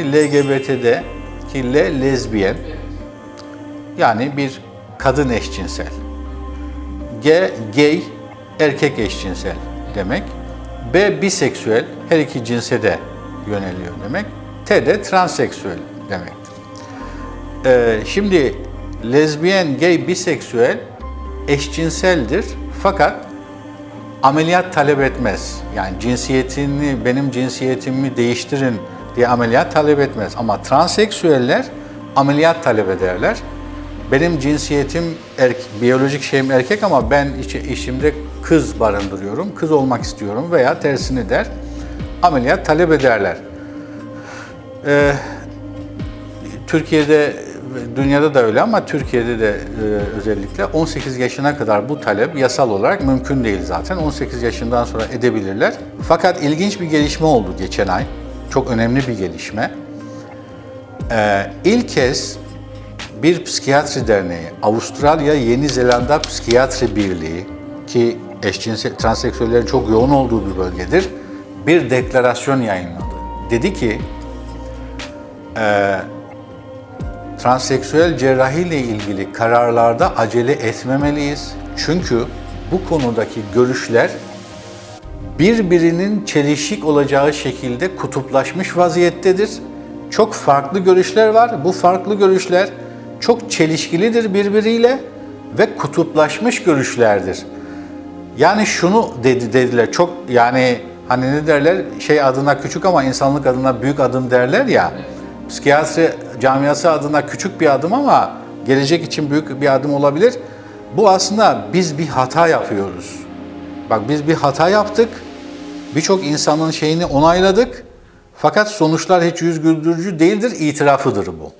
LGBT'de ki L lezbiyen yani bir kadın eşcinsel. G gay erkek eşcinsel demek. B biseksüel her iki cinse de yöneliyor demek. T de transseksüel demektir. Ee, şimdi lezbiyen, gay, biseksüel eşcinseldir fakat ameliyat talep etmez. Yani cinsiyetini, benim cinsiyetimi değiştirin diye ameliyat talep etmez. Ama transseksüeller ameliyat talep ederler. Benim cinsiyetim erk, biyolojik şeyim erkek ama ben içi, içimde kız barındırıyorum, kız olmak istiyorum veya tersini der. Ameliyat talep ederler. Ee, Türkiye'de dünyada da öyle ama Türkiye'de de e, özellikle 18 yaşına kadar bu talep yasal olarak mümkün değil zaten. 18 yaşından sonra edebilirler. Fakat ilginç bir gelişme oldu geçen ay. Çok önemli bir gelişme. Ee, ilk kez bir psikiyatri derneği, Avustralya Yeni Zelanda Psikiyatri Birliği ki eşcinsel transseksüellerin çok yoğun olduğu bir bölgedir, bir deklarasyon yayınladı. Dedi ki transseksüel cerrahi ile ilgili kararlarda acele etmemeliyiz. Çünkü bu konudaki görüşler birbirinin çelişik olacağı şekilde kutuplaşmış vaziyettedir. Çok farklı görüşler var. Bu farklı görüşler çok çelişkilidir birbiriyle ve kutuplaşmış görüşlerdir. Yani şunu dedi dediler. Çok yani hani ne derler? Şey adına küçük ama insanlık adına büyük adım derler ya. Psikiyatri camiası adına küçük bir adım ama gelecek için büyük bir adım olabilir. Bu aslında biz bir hata yapıyoruz. Bak biz bir hata yaptık. Birçok insanın şeyini onayladık. Fakat sonuçlar hiç yüz güldürücü değildir, itirafıdır bu.